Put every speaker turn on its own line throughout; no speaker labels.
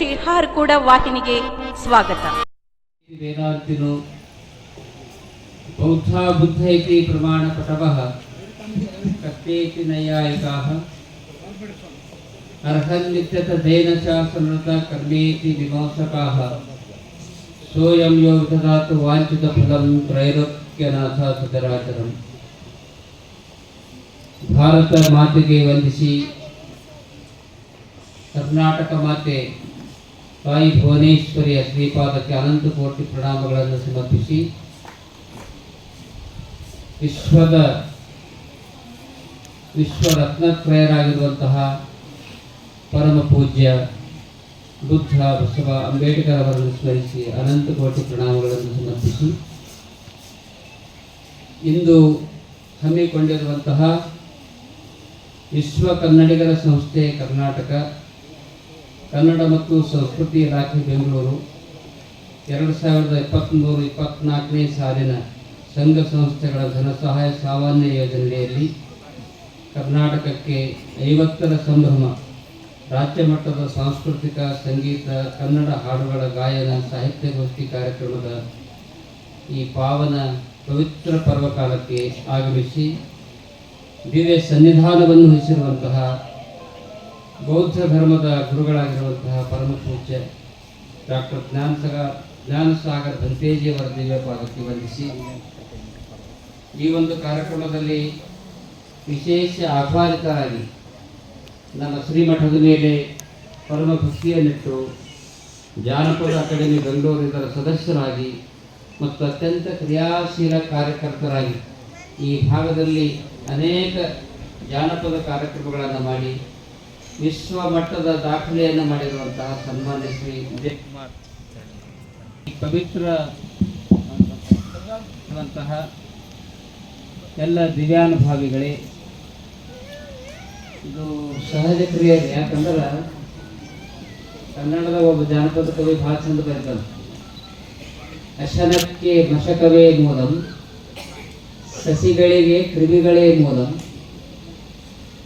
ಶ್ರೀಹಾರ್ ಕೂಡ ವಾಹಿನಿಗೆ ಸ್ವಾಗತ.
ವೇದಾಂತಿನೋ ಬೌದ್ಧ ಬುದ್ಧ ಇತಿ ಪ್ರಮಾಣ ಪಟವಃ ಕತ್ತೇತಿ ನೈಯಾಯಿಕಾಹ. ಅರ್ಹನ್ ನಿತ್ಯತ ದೇನ ಸಮೃತ ಕರ್ಮೇತಿ ಮೀಮಾಂಸಕಾಃ ಸೋಯಂ ಯೋ ವಿದದಾತು ವಾಂಛಿತ ಫಲಂ ತ್ರೈಲೋಕ್ಯನಾಥ ಸುತರಾಚರಂ ಭಾರತ ಮಾತೆಗೆ ವಂದಿಸಿ ಕರ್ನಾಟಕ ಮಾತೆ ತಾಯಿ ಭುವನೇಶ್ವರಿಯ ಶ್ರೀಪಾದಕ್ಕೆ ಅನಂತ ಕೋಟಿ ಪ್ರಣಾಮಗಳನ್ನು ಸಮರ್ಪಿಸಿ ವಿಶ್ವದ ವಿಶ್ವರತ್ನತ್ರಯರಾಗಿರುವಂತಹ ಪರಮ ಪೂಜ್ಯ ಬುದ್ಧ ಬಸವ ಅಂಬೇಡ್ಕರ್ ಅವರನ್ನು ಸ್ಮರಿಸಿ ಅನಂತ ಕೋಟಿ ಪ್ರಣಾಮಗಳನ್ನು ಸಮರ್ಪಿಸಿ. ಇಂದು ಹಮ್ಮಿಕೊಂಡಿರುವಂತಹ ವಿಶ್ವ ಕನ್ನಡಿಗರ ಸಂಸ್ಥೆ ಕರ್ನಾಟಕ ಕನ್ನಡ ಮತ್ತು ಸಂಸ್ಕೃತಿ ಇಲಾಖೆ ಬೆಂಗಳೂರು. ಎರಡು ಸಾವಿರದ ಇಪ್ಪತ್ತ್ಮೂರು ಇಪ್ಪತ್ತ್ನಾಲ್ಕನೇ ಸಾಲಿನ ಸಂಘ ಸಂಸ್ಥೆಗಳ ಧನಸಹಾಯ ಸಾಮಾನ್ಯ ಯೋಜನೆಯಲ್ಲಿ ಕರ್ನಾಟಕಕ್ಕೆ ಐವತ್ತರ ಸಂಭ್ರಮ. ರಾಜ್ಯ ಮಟ್ಟದ ಸಾಂಸ್ಕೃತಿಕ, ಸಂಗೀತ, ಕನ್ನಡ ಹಾಡುಗಳ ಗಾಯನ ಸಾಹಿತ್ಯಗೋಷ್ಠಿ ಕಾರ್ಯಕ್ರಮದ ಈ ಪಾವನ ಪವಿತ್ರ ಪರ್ವಕಾಲಕ್ಕೆ ಆಗಮಿಸಿ ದಿವ್ಯ ಸನ್ನಿಧಾನವನ್ನು ವಹಿಸಿರುವಂತಹ ಬೌದ್ಧ ಧರ್ಮದ ಗುರುಗಳಾಗಿರುವಂತಹ ಪರಮ ಪೂಜ್ಯ ಡಾಕ್ಟರ್ ಜ್ಞಾನಸಾಗರ್ ಜ್ಞಾನಸಾಗರ್ ಭಂತೇಜಿಯವರ ದಿವ್ಯ ಪಾದಕ್ಕೆ ವಂದಿಸಿ. ಈ ಒಂದು ಕಾರ್ಯಕ್ರಮದಲ್ಲಿ ವಿಶೇಷ ಆಹ್ವಾನಿತರಾಗಿ ನಮ್ಮ ಶ್ರೀಮಠದ ಮೇಲೆ ಪರಮ ಭಕ್ತಿಯನ್ನಿಟ್ಟು ಜಾನಪದ ಅಕಾಡೆಮಿ ಬೆಂಗಳೂರು ಇದರ ಸದಸ್ಯರಾಗಿ ಮತ್ತು ಅತ್ಯಂತ ಕ್ರಿಯಾಶೀಲ ಕಾರ್ಯಕರ್ತರಾಗಿ ಈ ಭಾಗದಲ್ಲಿ ಅನೇಕ ಜಾನಪದ ಕಾರ್ಯಕ್ರಮಗಳನ್ನು ಮಾಡಿ ವಿಶ್ವ ಮಟ್ಟದ ದಾಖಲೆಯನ್ನು ಮಾಡಿರುವಂತಹ ಸನ್ಮಾನ್ಯ ಶ್ರೀ ವಿಜಯ್ ಕುಮಾರ್. ಈ ಪವಿತ್ರ ಎಲ್ಲ ದಿವ್ಯಾನುಭಾವಿಗಳೇ, ಇದು ಸಹಜ ಕ್ರಿಯೆ ಯಾಕಂದ್ರೆ ಕನ್ನಡದ ಒಬ್ಬ ಜಾನಪದ ಕವಿ ಭಾಳ ಚಂದ ಬರೀತಾನೆ. ಅಶನಕ್ಕೆ ಮಶಕವೇ ಮೂಲಂ, ಸಸಿಗಳಿಗೆ ಕ್ರಿಮಿಗಳೇ ಮೂಲಂ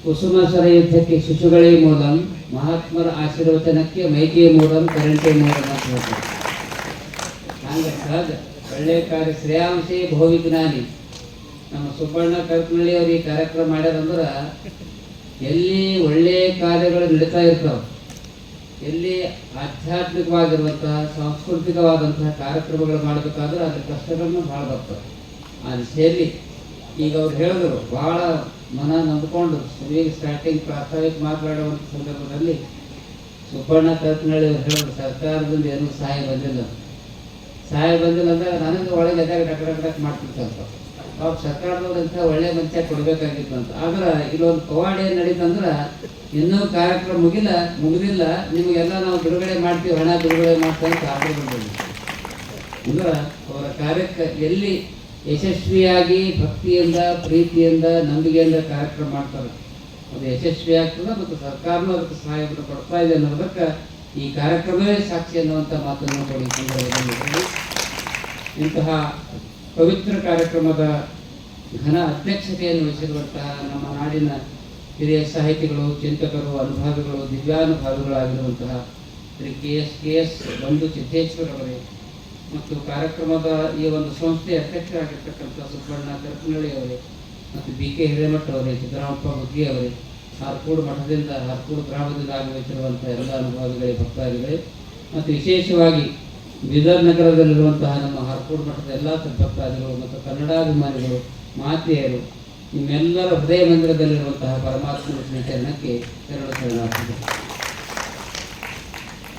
ಕುಸುಮ ಸರ ಯುದ್ಧಕ್ಕೆ ಶಿಶುಗಳೇ ಮೂಲಂ ಮಹಾತ್ಮರ ಆಶೀರ್ವಚನಕ್ಕೆ ಮೈಕೆ ಮೂಲಂ ಕರೆಂಟೆ ಮೂಲಂ ಅಂತ ಹೇಳ್ತಾರೆ. ಒಳ್ಳೆಯ ಕಾರ್ಯ ಶ್ರೇಯಾಂಶಿ ಭೋವಿಜ್ಞಾನಿ ನಮ್ಮ ಸುಬ್ಬಣ್ಣ ಕರ್ಕನಳ್ಳಿ ಅವರು ಈ ಕಾರ್ಯಕ್ರಮ ಮಾಡ್ಯಾರಂದ್ರೆ ಎಲ್ಲಿ ಒಳ್ಳೆಯ ಕಾರ್ಯಗಳು ನಡೀತಾ ಇರ್ತಾವೆ, ಎಲ್ಲಿ ಆಧ್ಯಾತ್ಮಿಕವಾಗಿರುವಂತಹ, ಸಾಂಸ್ಕೃತಿಕವಾದಂತಹ ಕಾರ್ಯಕ್ರಮಗಳು ಮಾಡಬೇಕಾದ್ರೆ ಅದ್ರ ಕಷ್ಟಗಳನ್ನು ಭಾಳ ಬರ್ತವೆ. ಆ ದಿಶೆಯಲ್ಲಿ ಈಗ ಅವ್ರು ಹೇಳಿದ್ರು, ಭಾಳ ಮನ ನಂಬ್ಕೊಂಡು ಸರಿಯಾಗಿ ಸ್ಟಾರ್ಟಿಂಗ್ ಪ್ರಾಸ್ತಾವಿಕ ಮಾತನಾಡುವಂಥ ಸಂದರ್ಭದಲ್ಲಿ ಸುಬ್ಬಣ್ಣ ಕರ್ಕನಳ್ಳಿ ಅವ್ರು ಹೇಳಿದ್ರು, ಸರ್ಕಾರದಿಂದ ಏನೂ ಸಹಾಯ ಬಂದಿಲ್ಲ. ಸಹಾಯ ಬಂದಿಲ್ಲ ಅಂದ್ರೆ ನನಗೆ ಒಳಗೆ ಎದಾಗ ಡಕ್ ಡಕ್ ಡಕ್ ಅವ್ರು ಸರ್ಕಾರದವ್ರು ಸರ್ಕಾರದವ್ರಂತ ಒಳ್ಳೆ ಮನುಷ್ಯ ಕೊಡ್ಬೇಕಾಗಿತ್ತು ಅಂತ. ಆದ್ರೆ ಇಲ್ಲೊಂದು ಪವಾಡ ಏನು ನಡೀತಂದ್ರೆ ಇನ್ನೂ ಕಾರ್ಯಕ್ರಮ ಮುಗಿಲ್ಲ, ಮುಗಿದಿಲ್ಲ, ನಿಮಗೆಲ್ಲ ನಾವು ಬಿಡುಗಡೆ ಮಾಡ್ತೀವಿ, ಹಣ ಬಿಡುಗಡೆ ಮಾಡ್ತೀವಿ ಅಂತ ಆರ್ಡರ್ ಅಂದ್ರೆ ಅವರ ಕಾರ್ಯಕ್ಕೆ ಎಲ್ಲಿ ಯಶಸ್ವಿಯಾಗಿ ಭಕ್ತಿಯಿಂದ, ಪ್ರೀತಿಯಿಂದ, ನಂಬಿಕೆಯಿಂದ ಕಾರ್ಯಕ್ರಮ ಮಾಡ್ತಾರೆ. ಅದು ಯಶಸ್ವಿ ಆಗ್ತದೆ ಮತ್ತು ಸರ್ಕಾರನೂ ಅದಕ್ಕೆ ಸಹಾಯವನ್ನು ಕೊಡ್ತಾ ಇದೆ ಅನ್ನೋದಕ್ಕೆ ಈ ಕಾರ್ಯಕ್ರಮವೇ ಸಾಕ್ಷಿ ಅನ್ನುವಂಥ ಮಾತನ್ನು ಕೊಡಿ ಸಂದರ್ಭದಲ್ಲಿ ಇಂತಹ ಪವಿತ್ರ ಕಾರ್ಯಕ್ರಮದ ಘನ ಅಧ್ಯಕ್ಷತೆಯನ್ನು ವಹಿಸಿರುವಂತಹ ನಮ್ಮ ನಾಡಿನ ಹಿರಿಯ ಸಾಹಿತಿಗಳು, ಚಿಂತಕರು, ಅನುಭಾವಿಗಳು, ದಿವ್ಯಾನುಭಾವಿಗಳಾಗಿರುವಂತಹ Shri K S K S Bandhu Siddeshwar ಅವರೇ ಮತ್ತು ಕಾರ್ಯಕ್ರಮದ ಈ ಒಂದು ಸಂಸ್ಥೆಯ ಅಧ್ಯಕ್ಷರಾಗಿರ್ತಕ್ಕಂಥ ಸುಬ್ಬಣ್ಣ ಕರ್ಕನಳ್ಳಿ ಅವರೇ ಮತ್ತು ಬಿ ಕೆ ಹಿರೇಮಠ ಅವರೇ, ಸಿದ್ದರಾಮಪ್ಪ ಹುಗ್ಗಿ ಅವರೇ, ಹಾರ್ಕೂಡು ಮಠದಿಂದ ಹಾರ್ಕೂಡು ಗ್ರಾಮದಿಂದ ಆಗಮಿಸಿರುವಂಥ ಎಲ್ಲ ಅನುಭವಿಗಳೇ, ಭಕ್ತಾದಿಗಳೇ, ಮತ್ತು ವಿಶೇಷವಾಗಿ ಬೀದರ್ ನಗರದಲ್ಲಿರುವಂತಹ ನಮ್ಮ ಹಾರ್ಕೂಡು ಮಠದ ಎಲ್ಲ ಭಕ್ತಾದಿಗಳು ಮತ್ತು ಕನ್ನಡಾಭಿಮಾನಿಗಳು, ಮಾತೆಯರು, ನಿಮ್ಮೆಲ್ಲರ ಹೃದಯ ಮಂದಿರದಲ್ಲಿರುವಂತಹ ಪರಮಾತ್ಮನ ಸ್ಮೀಕರಣಕ್ಕೆ ತೆರಳು ಶರಣಾರ್ಥಿಗಳು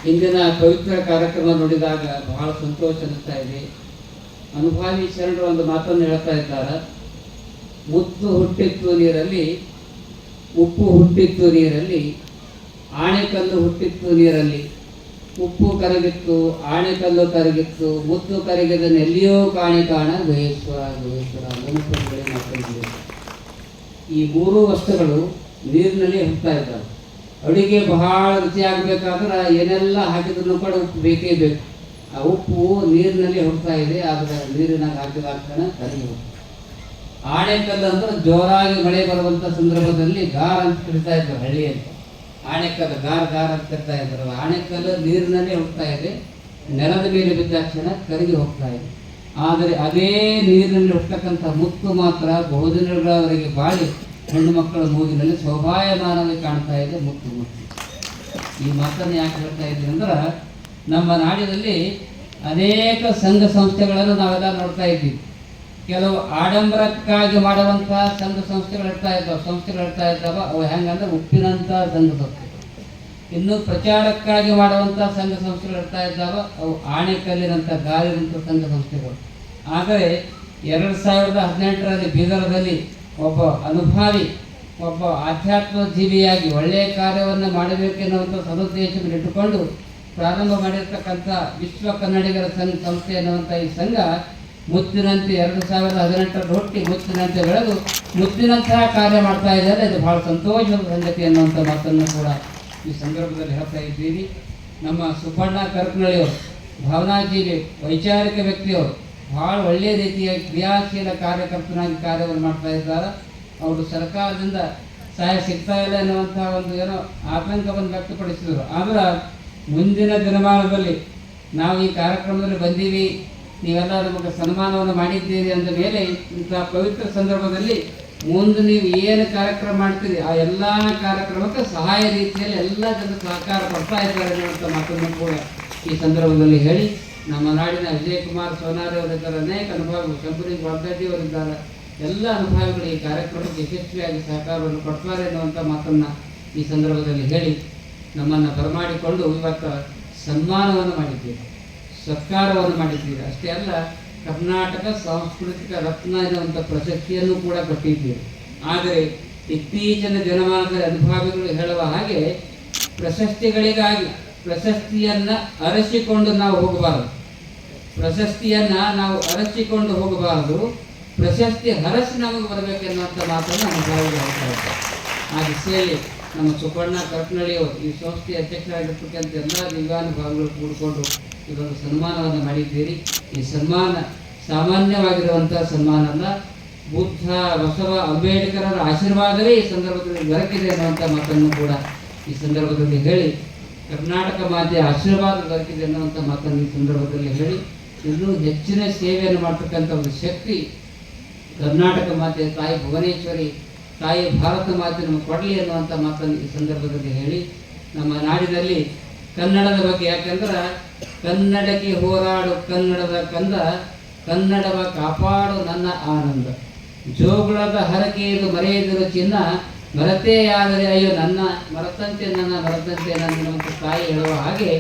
ಇಂದಿನ ಪವಿತ್ರ ಕಾರ್ಯಕ್ರಮ ನೋಡಿದಾಗ ಬಹಳ ಸಂತೋಷ ಅನಿಸ್ತಾ ಇದೆ. ಅನುಭಾವಿ ಶರಣರು ಒಂದು ಮಾತನ್ನು ಹೇಳ್ತಾ ಇದ್ದಾರೆ. ಮುತ್ತು ಹುಟ್ಟಿತ್ತು ನೀರಲ್ಲಿ, ಉಪ್ಪು ಹುಟ್ಟಿತ್ತು ನೀರಲ್ಲಿ ಆಣೆಕಲ್ಲು ಹುಟ್ಟಿತ್ತು ನೀರಲ್ಲಿ. ಉಪ್ಪು ಕರಗಿತ್ತು ಆಣೆಕಲ್ಲು ಕರಗಿತ್ತು ಮುತ್ತು ಕರಗಿದ ನೆಲ್ಲಿಯೋ ಕಾಣೆ ಕಾಣ ಗುಹೇಶ್ವರ ಗುಹೇಶ್ವರ ಮನುಷ್ಯರುಗಳೇ ಈ ಮೂರು ವಸ್ತುಗಳು ನೀರಿನಲ್ಲಿ ಹುಟ್ತಾ ಇದ್ದಾವೆ. ಅಡುಗೆ ಬಹಳ ರುಚಿಯಾಗಬೇಕಾದ್ರೆ ಏನೆಲ್ಲ ಹಾಕಿದ್ರು ಕೂಡ ಉಪ್ಪು ಬೇಕೇ ಬೇಕು. ಆ ಉಪ್ಪು ನೀರಿನಲ್ಲಿ ಹೋಗ್ತಾ ಇದೆ, ಆದರೆ ನೀರಿನಾಗ ಹಾಕಿದಾಗ್ತಾನೆ ಕರಗಿ ಆಣೆಕಲ್ಲು ಅಂದ್ರೆ ಜೋರಾಗಿ ಮಳೆ ಬರುವಂಥ ಸಂದರ್ಭದಲ್ಲಿ ಗಾರ್ ಅಂತ ಕರಿತಾ ಇದ್ರು ಹಳ್ಳಿಯಲ್ಲಿ. ಆಣೆಕಲ್ಲು ಗಾರ್ ಗಾರ್ ಅಂತ ಕರಿತಾ ಇದ್ರು. ಆಣೆಕಲ್ಲು ನೀರಿನಲ್ಲಿ ಹೋಗ್ತಾ ಇದೆ, ನೆಲದ ಮೇಲೆ ಬಿದ್ದಾಕ್ಷಣ ಕರಗಿ ಹೋಗ್ತಾ ಇದೆ. ಆದರೆ ಅದೇ ನೀರಿನಲ್ಲಿ ಹೋಗ್ತಕ್ಕಂಥ ಮುತ್ತು ಮಾತ್ರ ಬಹುದಿನಗಳವರೆಗೆ ಬಾಳಿ ಹೆಣ್ಣು ಮಕ್ಕಳ ಮೂಗಿನಲ್ಲಿ ಶೋಭಾಯಮಾನವಾಗಿ ಕಾಣ್ತಾ ಇದೆ ಮುತ್ತು ಮೂರ್ತಿ. ಈ ಮಾತನ್ನು ಯಾಕೆ ಹೇಳ್ತಾ ಇದ್ದೀನಿ ಅಂದ್ರೆ ನಮ್ಮ ನಾಡಿನಲ್ಲಿ ಅನೇಕ ಸಂಘ ಸಂಸ್ಥೆಗಳನ್ನು ನಾವೆಲ್ಲ ನೋಡ್ತಾ ಇದ್ದೀವಿ. ಕೆಲವು ಆಡಂಬರಕ್ಕಾಗಿ ಮಾಡುವಂತಹ ಸಂಘ ಸಂಸ್ಥೆಗಳು ಇರ್ತಾ ಇದ್ದಾವೆ, ಸಂಸ್ಥೆಗಳು ಇರ್ತಾ ಇದ್ದಾವೆ. ಅವು ಹೆಂಗಂದ್ರೆ ಉಪ್ಪಿನಂಥ ಸಂಘ ಸಂಸ್ಥೆ ಇನ್ನು ಪ್ರಚಾರಕ್ಕಾಗಿ ಮಾಡುವಂತಹ ಸಂಘ ಸಂಸ್ಥೆಗಳು ಇರ್ತಾ ಇದ್ದಾವೆ. ಅವು ಆಣೆಕಲ್ಲಿನಂಥ ಗಾಲಿನಂಥ ಸಂಘ ಸಂಸ್ಥೆಗಳು. ಆದರೆ ಎರಡು ಸಾವಿರದ ಹದಿನೆಂಟರಲ್ಲಿ ಬೀದರದಲ್ಲಿ ಒಬ್ಬ ಅನುಭಾವಿ, ಒಬ್ಬ ಆಧ್ಯಾತ್ಮ ಜೀವಿಯಾಗಿ ಒಳ್ಳೆಯ ಕಾರ್ಯವನ್ನು ಮಾಡಬೇಕೆನ್ನುವಂಥ ಸದುದ್ದೇಶವನ್ನು ಇಟ್ಟುಕೊಂಡು ಪ್ರಾರಂಭ ಮಾಡಿರ್ತಕ್ಕಂಥ ವಿಶ್ವ ಕನ್ನಡಿಗರ ಸಂಘ ಸಂಸ್ಥೆ ಎನ್ನುವಂಥ ಈ ಸಂಘ ಮುತ್ತಿನಂತೆ ಎರಡು ಸಾವಿರದ ಹದಿನೆಂಟರ ಹುಟ್ಟಿ ಮುತ್ತಿನಂತೆ ಬೆಳೆದು ಮುತ್ತಿನಂತಹ ಕಾರ್ಯ ಮಾಡ್ತಾ ಇದ್ದಾರೆ. ಅದು ಬಹಳ ಸಂತೋಷದ ಸಂಗತಿ ಅನ್ನುವಂಥ ಮಾತನ್ನು ಕೂಡ ಈ ಸಂದರ್ಭದಲ್ಲಿ ಹೇಳ್ತಾ ಇದ್ದೀರಿ ನಮ್ಮ ಸುಬ್ಬಣ್ಣ ಕರ್ಕನಳ್ಳಿಯವರು ಭಾವನಾಜೀವಿ ವೈಚಾರಿಕ ವ್ಯಕ್ತಿಯವರು ಬಹಳ ಒಳ್ಳೆಯ ರೀತಿಯ ಕ್ರಿಯಾಶೀಲ ಕಾರ್ಯಕರ್ತನಾಗಿ ಕಾರ್ಯವನ್ನು ಮಾಡ್ತಾ ಇದ್ದಾರೆ. ಅವರು ಸರ್ಕಾರದಿಂದ ಸಹಾಯ ಸಿಗ್ತಾ ಇಲ್ಲ ಎನ್ನುವಂತಹ ಒಂದು ಏನೋ ಆತಂಕವನ್ನು ವ್ಯಕ್ತಪಡಿಸಿದರು. ಆದ್ರೆ ಮುಂದಿನ ದಿನಮಾನದಲ್ಲಿ ನಾವು ಈ ಕಾರ್ಯಕ್ರಮದಲ್ಲಿ ಬಂದೀವಿ ನೀವೆಲ್ಲ ನಮಗೆ ಸನ್ಮಾನವನ್ನು ಮಾಡಿದ್ದೀರಿ ಅಂದ ಮೇಲೆ ಇಂತಹ ಪವಿತ್ರ ಸಂದರ್ಭದಲ್ಲಿ ಮುಂದೆ ನೀವು ಏನು ಕಾರ್ಯಕ್ರಮ ಮಾಡ್ತೀರಿ, ಆ ಎಲ್ಲ ಕಾರ್ಯಕ್ರಮಕ್ಕೆ ಸಹಾಯ ರೀತಿಯಲ್ಲಿ ಎಲ್ಲ ಜನರು ಸಹಕಾರ ಕೊಡ್ತಾ ಇದ್ದಾರೆ ಅನ್ನುವಂಥ ಮಾತನ್ನು ಕೂಡ ಈ ಸಂದರ್ಭದಲ್ಲಿ ಹೇಳಿ ನಮ್ಮ ನಾಡಿನ ವಿಜಯಕುಮಾರ್ ಸೋನಾರಿ ಅವರಿದ್ದಾರೆ. ಅನೇಕ ಅನುಭವಿಗಳು. ಕಂಪನಿ ವಾಗ್ದಾಜಿ ಅವರಿದ್ದಾರೆ. ಎಲ್ಲ ಅನುಭವಿಗಳು ಈ ಕಾರ್ಯಕ್ರಮಕ್ಕೆ ಯಶಸ್ವಿಯಾಗಿ ಸಹಕಾರವನ್ನು ಕೊಡ್ತಾರೆ ಎನ್ನುವಂಥ ಮಾತನ್ನು ಈ ಸಂದರ್ಭದಲ್ಲಿ ಹೇಳಿ ನಮ್ಮನ್ನು ಬರಮಾಡಿಕೊಂಡು ಇವತ್ತು ಸನ್ಮಾನವನ್ನು ಮಾಡಿದ್ದೀರಿ. ಸತ್ಕಾರವನ್ನು ಮಾಡಿದ್ದೀರಿ. ಅಷ್ಟೇ ಅಲ್ಲ, ಕರ್ನಾಟಕ ಸಾಂಸ್ಕೃತಿಕ ರತ್ನ ಎನ್ನುವಂಥ ಪ್ರಶಸ್ತಿಯನ್ನು ಕೂಡ ಕೊಟ್ಟಿದ್ದೀರಿ. ಆದರೆ ಇತ್ತೀಚಿನ ದಿನಮಾನದ ಅನುಭವಿಗಳು ಹೇಳುವ ಹಾಗೆ ಪ್ರಶಸ್ತಿಗಳಿಗಾಗಿ ಪ್ರಶಸ್ತಿಯನ್ನ ಅರಸಿಕೊಂಡು ನಾವು ಹೋಗಬಾರದು. ಪ್ರಶಸ್ತಿಯನ್ನ ನಾವು ಅರಚಿಕೊಂಡು ಹೋಗಬಾರದು. ಪ್ರಶಸ್ತಿ ಹರಸಿ ನಮಗೆ ಬರಬೇಕೆನ್ನುವಂಥ ಮಾತನ್ನು ಅನುಭವಿಗಳು ಹೇಳ್ತಾ ಇದ್ದಾರೆ. ಆ ದಿಸೆಯಲ್ಲಿ ನಮ್ಮ ಸುಪರ್ಣ ಕರ್ಕನಳ್ಳಿಯವರು ಈ ಸಂಸ್ಥೆಯ ಅಧ್ಯಕ್ಷರಾಗಿರ್ತಕ್ಕಂಥ ಎಲ್ಲ ದಿವ್ಯಾನುಭಾವಿಗಳು ಕೂಡಿಕೊಂಡು ಇದೊಂದು ಸನ್ಮಾನವನ್ನು ಮಾಡಿದ್ದೀರಿ. ಈ ಸನ್ಮಾನ ಸಾಮಾನ್ಯವಾಗಿರುವಂಥ ಸನ್ಮಾನ ಅಲ್ಲ ಬುದ್ಧ ಬಸವ ಅಂಬೇಡ್ಕರರ ಆಶೀರ್ವಾದವೇ ಈ ಸಂದರ್ಭದಲ್ಲಿ ದೊರಕಿದೆ ಅನ್ನುವಂಥ ಮಾತನ್ನು ಕೂಡ ಈ ಸಂದರ್ಭದಲ್ಲಿ ಹೇಳಿ, ಕರ್ನಾಟಕ ಮಾತೆಯ ಆಶೀರ್ವಾದ ದೊರಕಿದೆ ಅನ್ನುವಂಥ ಮಾತನ್ನು ಈ ಸಂದರ್ಭದಲ್ಲಿ ಹೇಳಿ ಇನ್ನೂ ಹೆಚ್ಚಿನ ಸೇವೆಯನ್ನು ಮಾಡ್ತಕ್ಕಂಥ ಒಂದು ಶಕ್ತಿ. ಕರ್ನಾಟಕ ಮಾತೆ ತಾಯಿ ಭುವನೇಶ್ವರಿ, ತಾಯಿ ಭಾರತ ಮಾತೆ ನಮಗೆ ಕೊಡಲಿ ಅನ್ನುವಂಥ ಮಾತನ್ನು ಈ ಸಂದರ್ಭದಲ್ಲಿ ಹೇಳಿ, ನಮ್ಮ ನಾಡಿನಲ್ಲಿ ಕನ್ನಡದ ಬಗ್ಗೆ ಯಾಕಂದ್ರೆ ಕನ್ನಡಕ್ಕೆ ಹೋರಾಡು, ಕನ್ನಡದ ಕಂದ, ಕನ್ನಡವ ಕಾಪಾಡು ನನ್ನ ಆನಂದ. ಜೋಗುಳದ ಹರಕೆಯದು ಮರೆಯದಿರು ಚಿನ್ನ ಮರತೇ ಆದರೆ ಅಯ್ಯೋ ನನ್ನ ಮರತಂತೆ ನನ್ನ ಮರತಂತೆ ನನ್ನ ತಾಯಿ ಹೇಳುವ ಹಾಗೆ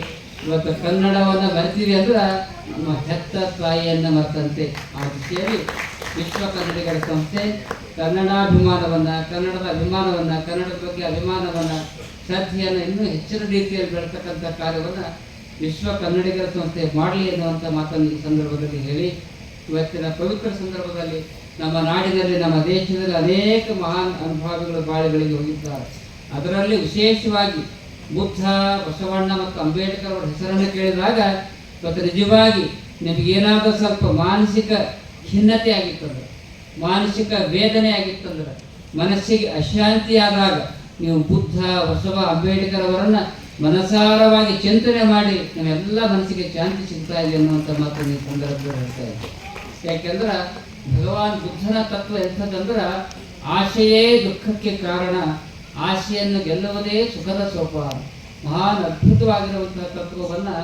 ಇವತ್ತು ಕನ್ನಡವನ್ನು ಮರೆತೀವಿ ಅಂದ್ರೆ ನಮ್ಮ ಹೆತ್ತ ತಾಯಿಯನ್ನು ಮರೆತಂತೆ. ಆ ದೃಷ್ಟಿಯಲ್ಲಿ ವಿಶ್ವ ಕನ್ನಡಿಗರ ಸಂಸ್ಥೆ ಕನ್ನಡಾಭಿಮಾನವನ್ನು, ಕನ್ನಡದ ಅಭಿಮಾನವನ್ನು, ಕನ್ನಡದ ಬಗ್ಗೆ ಅಭಿಮಾನವನ್ನು, ಶ್ರದ್ಧೆಯನ್ನು ಇನ್ನೂ ಹೆಚ್ಚಿನ ರೀತಿಯಲ್ಲಿ ಬೆಳೆತಕ್ಕಂಥ ಕಾರ್ಯವನ್ನು ವಿಶ್ವ ಕನ್ನಡಿಗರ ಸಂಸ್ಥೆ ಮಾಡಲಿ ಎನ್ನುವಂಥ ಮಾತನ್ನು ಈ ಸಂದರ್ಭದಲ್ಲಿ ಹೇಳಿ, ಇವತ್ತಿನ ಪವಿತ್ರ ಸಂದರ್ಭದಲ್ಲಿ ನಮ್ಮ ನಾಡಿನಲ್ಲಿ, ನಮ್ಮ ದೇಶದಲ್ಲಿ ಅನೇಕ ಮಹಾನ್ ಅನುಭವಿಗಳು ಬಾಳೆಗಳಿಗೆ ಹೋಗಿದ್ದಾರೆ. ಅದರಲ್ಲಿ ವಿಶೇಷವಾಗಿ ಬುದ್ಧ ಬಸವಣ್ಣ ಮತ್ತು ಅಂಬೇಡ್ಕರ್ ಅವರ ಹೆಸರನ್ನು ಕೇಳಿದಾಗ ಇವತ್ತು ನಿಜವಾಗಿ ನಿಮಗೇನಾದರೂ ಸ್ವಲ್ಪ ಮಾನಸಿಕ ಖಿನ್ನತೆ ಆಗಿತ್ತಂದ್ರೆ, ಮಾನಸಿಕ ವೇದನೆ ಆಗಿತ್ತಂದ್ರೆ, ಮನಸ್ಸಿಗೆ ಅಶಾಂತಿ ಆದಾಗ ನೀವು ಬುದ್ಧ, ಬಸವ, ಅಂಬೇಡ್ಕರ್ ಅವರನ್ನು ಮನಸಾರವಾಗಿ ಚಿಂತನೆ ಮಾಡಿ ನಾವೆಲ್ಲ ಮನಸ್ಸಿಗೆ ಶಾಂತಿ ಸಿಗ್ತಾ ಇದೆ ಅನ್ನುವಂಥ ಮಾತನ್ನು ನೀವು ಸಂದರ್ಭದಲ್ಲಿ ಹೇಳ್ತಾ ಇದ್ದೆ. ಯಾಕೆಂದ್ರೆ ಭಗವಾನ್ ಬುದ್ಧನ ತತ್ವ ಎಂಥದ್ದಂದ್ರೆ ಆಶೆಯೇ ದುಃಖಕ್ಕೆ ಕಾರಣ ಆಶೆಯನ್ನು ಗೆಲ್ಲುವುದೇ ಸುಖದ ಸೋಪಾನ ಮಹಾನ್ ಅದ್ಭುತವಾಗಿರುವಂತಹ ತತ್ವವನ್ನು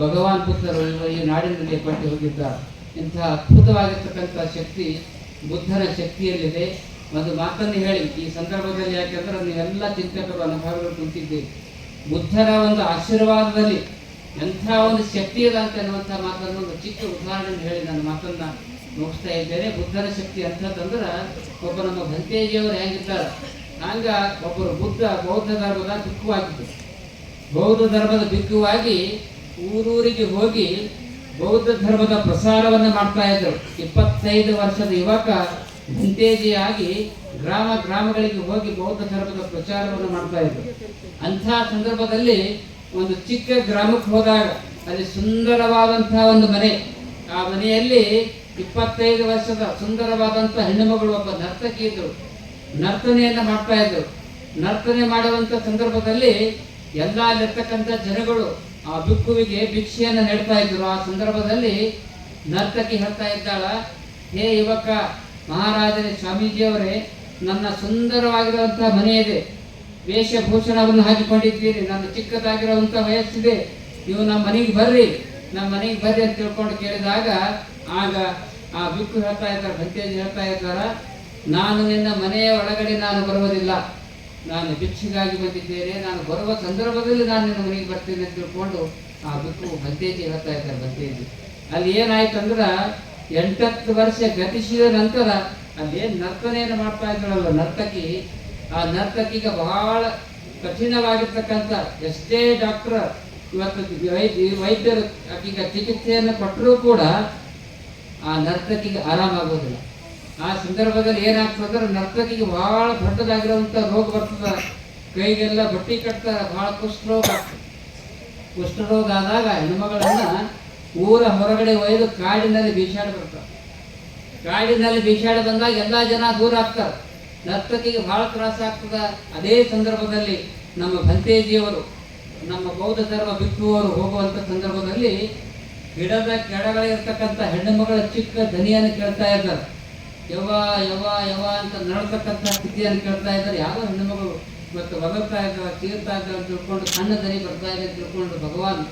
ಭಗವಾನ್ ಬುದ್ಧರು ಈ ನಾಡಿನಲ್ಲಿ ಪಟ್ಟಿ ಹೋಗಿದ್ದಾರೆ ಇಂತಹ ಅದ್ಭುತವಾಗಿರ್ತಕ್ಕಂಥ ಶಕ್ತಿ ಬುದ್ಧನ ಶಕ್ತಿಯಲ್ಲಿದೆ. ಒಂದು ಮಾತನ್ನು ಹೇಳಿ, ಈ ಸಂದರ್ಭದಲ್ಲಿ ಯಾಕೆಂದ್ರೆ ನೀವೆಲ್ಲ ಚಿಂತಕರು ಅನುಭವಗಳು ಕುಂತಿದ್ದೀವಿ ಬುದ್ಧರ ಒಂದು ಆಶೀರ್ವಾದದಲ್ಲಿ ಎಂಥ ಒಂದು ಶಕ್ತಿ ಇದೆ ಅಂತ ಅನ್ನುವಂಥ ಮಾತನ್ನು ಒಂದು ಚಿಕ್ಕ ಉದಾಹರಣೆ ಹೇಳಿ ನನ್ನ ಮಾತನ್ನ ಮುಗಿಸ್ತಾ ಇದ್ದೇನೆ. ಬುದ್ಧನ ಶಕ್ತಿ ಅಂತಂದ್ರೆ ಒಬ್ಬ ನಮ್ಮ ಭಂತೇಜಿಯವರು ಹೇಗಿದ್ದಾರೆ? ಹಂಗ ಒಬ್ಬರು ಬುದ್ಧ, ಬೌದ್ಧ ಧರ್ಮದ ಭಿಕ್ಕುವಾಗಿದ್ದರು ಬೌದ್ಧ ಧರ್ಮದ ಭಿಕ್ಕುವಾಗಿ ಊರೂರಿಗೆ ಹೋಗಿ ಬೌದ್ಧ ಧರ್ಮದ ಪ್ರಸಾರವನ್ನು ಮಾಡ್ತಾ ಇದ್ರು. ಇಪ್ಪತ್ತೈದು ವರ್ಷದ ಯುವಕ ಹಿಂತೇಜಿಯಾಗಿ ಗ್ರಾಮ ಗ್ರಾಮಗಳಿಗೆ ಹೋಗಿ ಬೌದ್ಧ ಧರ್ಮದ ಪ್ರಚಾರವನ್ನು ಮಾಡ್ತಾ ಇದ್ರು. ಅಂಥ ಸಂದರ್ಭದಲ್ಲಿ ಒಂದು ಚಿಕ್ಕ ಗ್ರಾಮಕ್ಕೆ ಹೋದಾಗ ಅಲ್ಲಿ ಸುಂದರವಾದಂತಹ ಒಂದು ಮನೆ. ಆ ಮನೆಯಲ್ಲಿ ಇಪ್ಪತ್ತೈದು ವರ್ಷದ ಸುಂದರವಾದಂತಹ ಹೆಣ್ಣುಮಗಳು ಒಬ್ಬ ನರ್ತಕಿ ಇದ್ರು. ನರ್ತನೆಯನ್ನ ಮಾಡ್ತಾ ಇದ್ರು. ನರ್ತನೆ ಮಾಡುವಂತ ಸಂದರ್ಭದಲ್ಲಿ ಎಲ್ಲ ಅಲ್ಲಿರ್ತಕ್ಕಂಥ ಜನಗಳು ಆ ಬಿಕ್ಕುವಿಗೆ ಭಿಕ್ಷೆಯನ್ನು ನೆಡ್ತಾ ಇದ್ರು. ಆ ಸಂದರ್ಭದಲ್ಲಿ ನರ್ತಕಿ ಹೇಳ್ತಾ ಇದ್ದಾಳ, ಹೇ ಯುವಕ, ಮಹಾರಾಜರೇ, ಸ್ವಾಮೀಜಿಯವರೇ, ನನ್ನ ಸುಂದರವಾಗಿರುವಂತಹ ಮನೆ ಇದೆ. ವೇಷಭೂಷಣವನ್ನು ಹಾಕಿಕೊಂಡಿದ್ದೀರಿ. ನನ್ನ ಚಿಕ್ಕದಾಗಿರುವಂಥ ವಯಸ್ಸಿದೆ. ನೀವು ನಮ್ಮ ಮನೆಗೆ ಬರ್ರಿ. ನಮ್ಮ ಮನೆಗೆ ಬರ್ರಿ ಅಂತ ತಿಳ್ಕೊಂಡು ಕೇಳಿದಾಗ ಆಗ ಆ ಬಿಕ್ಕು ಹೇಳ್ತಾ ಇದ್ದಾರೆ ಭಂತೇಜಿ ಹೇಳ್ತಾ ಇದ್ದಾರ ನಾನು ನಿನ್ನ ಮನೆಯ ಒಳಗಡೆ ನಾನು ಬರುವುದಿಲ್ಲ. ನಾನು ಭಿಕ್ಷೆಗಾಗಿ ಬಂದಿದ್ದೇನೆ. ನಾನು ಬರುವ ಸಂದರ್ಭದಲ್ಲಿ ನಾನು ನಿನ್ನ ಮನೆಗೆ ಬರ್ತೇನೆ ಅಂತ ತಿಳ್ಕೊಂಡು ಆ ಬಿಕ್ಕು ಬಂದೇಜಿ ಹೇಳ್ತಾ ಇದ್ದಾರೆ ಬಂದೇಜಿ ಅಲ್ಲಿ ಏನಾಯ್ತು ಅಂದ್ರೆ ಎಂಟತ್ತು ವರ್ಷ ಗತಿಸಿದ ನಂತರ ಅಲ್ಲಿ ಏನು ನರ್ತನೆಯನ್ನು ಮಾಡ್ತಾ ಇದ್ದಾಳಲ್ಲ ನರ್ತಕಿ, ಆ ನರ್ತಕಿಗೆ ಬಹಳ ಕಠಿಣವಾಗಿರ್ತಕ್ಕಂಥ ಎಷ್ಟೇ ಡಾಕ್ಟರ್ ಇವತ್ತು ವೈದ್ಯ ವೈದ್ಯರು ಆಕೀಗ ಚಿಕಿತ್ಸೆಯನ್ನು ಕೊಟ್ಟರೂ ಕೂಡ ಆ ನರ್ತಕಿಗೆ ಆರಾಮಾಗೋದಿಲ್ಲ. ಆ ಸಂದರ್ಭದಲ್ಲಿ ಏನಾಗ್ತದೆ ಅಂದ್ರೆ ನರ್ತಕಿಗೆ ಬಹಳ ದೊಡ್ಡದಾಗಿರುವಂತ ರೋಗ ಬರ್ತದ. ಕೈಗೆಲ್ಲ ಬಟ್ಟಿ ಕಟ್ತಾರ, ಬಹಳ ಕುಷ್ಠರೋಗ ಕುಷ್ಠರೋಗ ಆದಾಗ ಹೆಣ್ಮಗಳನ್ನ ಊರ ಹೊರಗಡೆ ಒಯ್ದು ಕಾಡಿನಲ್ಲಿ ಬೀಸಾಡ ಬರ್ತಾರೆ ಕಾಡಿನಲ್ಲಿ ಬೀಸಾಡ ಬಂದಾಗ ಎಲ್ಲಾ ಜನ ದೂರ ಆಗ್ತಾರೆ. ನರ್ತಕಿಗೆ ಬಹಳ ತ್ರಾಸ ಆಗ್ತದ. ಅದೇ ಸಂದರ್ಭದಲ್ಲಿ ನಮ್ಮ ಭಂತೇಜಿಯವರು, ನಮ್ಮ ಬೌದ್ಧ ಧರ್ಮ ಬಿತ್ತುವವರು ಹೋಗುವಂತ ಸಂದರ್ಭದಲ್ಲಿ ಗಿಡದ ಕೆಡಗಳಿರ್ತಕ್ಕಂಥ ಹೆಣ್ಣು ಮಗಳ ಚಿಕ್ಕ ದನಿಯನ್ನು ಕೇಳ್ತಾ ಇದ್ದಾರೆ. ಯವ ಯವ ಯವ ಅಂತ ನಡ್ತಕ್ಕಂಥ ಸ್ಥಿತಿಯನ್ನು ಕೇಳ್ತಾ ಇದ್ದಾರೆ. ಯಾವ ಹೆಣ್ಣು ಮಗಳು ಮತ್ತು ತೀರ್ತಾ ಇದ್ದ ಅಂತ ತಿಳ್ಕೊಂಡು ಸಣ್ಣ ದನಿ ಬರ್ತಾ ಇದೆ ಅಂತ ತಿಳ್ಕೊಂಡು ಭಗವಾನ್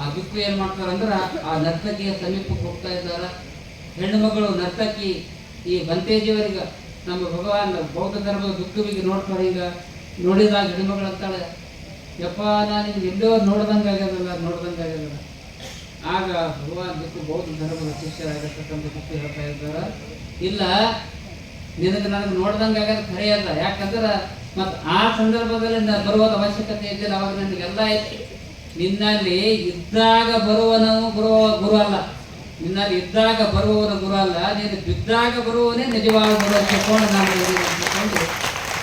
ಆ ದುಃಖ ಏನ್ ಮಾಡ್ತಾರೆ ಅಂದ್ರೆ ಆ ನರ್ತಕಿಯ ಸಮೀಪಕ್ಕೆ ಹೋಗ್ತಾ ಇದ್ದಾರೆ. ಹೆಣ್ಣು ಮಗಳು ನರ್ತಕಿ ಈ ಬಂತೇಜಿಯವರಿಗೆ ನಮ್ಮ ಭಗವಾನ್ ಬೌದ್ಧ ಧರ್ಮದ ದುಃಖವಿಗೆ ನೋಡ್ತಾರೆ. ಈಗ ನೋಡಿದಾಗ ಹೆಣ್ಣು ಮಗಳು ಅಂತಾಳೆ, ಯಪ್ಪ, ನಾನು ಎಲ್ಲೋ ನೋಡ್ದಂಗೆ ಆಗ್ಯದಲ್ಲ ನೋಡ್ದಂಗೆ ಆಗ್ಯದಲ್ಲ. ಆಗ ಭಗವಾನ್ ದುಃಖ ಬೌದ್ಧ ಧರ್ಮದ ಶಿಷ್ಯರಾಗಿರ್ತಕ್ಕಂಥ ದುಃಖ ಹೇಳ್ತಾ ಇದ್ದಾರೆ. ಇಲ್ಲ, ನಿನಗೆ ನನಗೆ ನೋಡ್ದಂಗೆ ಆಗ್ಯದ ಖರೆ ಅಲ್ಲ. ಯಾಕಂದ್ರೆ ಮತ್ತು ಆ ಸಂದರ್ಭದಲ್ಲಿ ಬರುವ ಅವಶ್ಯಕತೆ ಇದ್ದಿಲ್ಲ, ಅವಾಗ ನನಗೆಲ್ಲ ಐತಿ ನಿನ್ನಲ್ಲಿ ಇದ್ದಾಗ ಬರುವನವು ಗುರು ಗುರು ಅಲ್ಲ. ನಿನ್ನಲ್ಲಿ ಇದ್ದಾಗ ಬರುವವನು ಗುರು ಅಲ್ಲ. ನೀನು ಬಿದ್ದಾಗ ಬರುವವನೇ ನಿಜವಾದ ಗುರು ಅಂತ ತಿಳ್ಕೊಂಡು ನಾನು ಇದೀನಿ ಅಂತ ತಿಳ್ಕೊಂಡು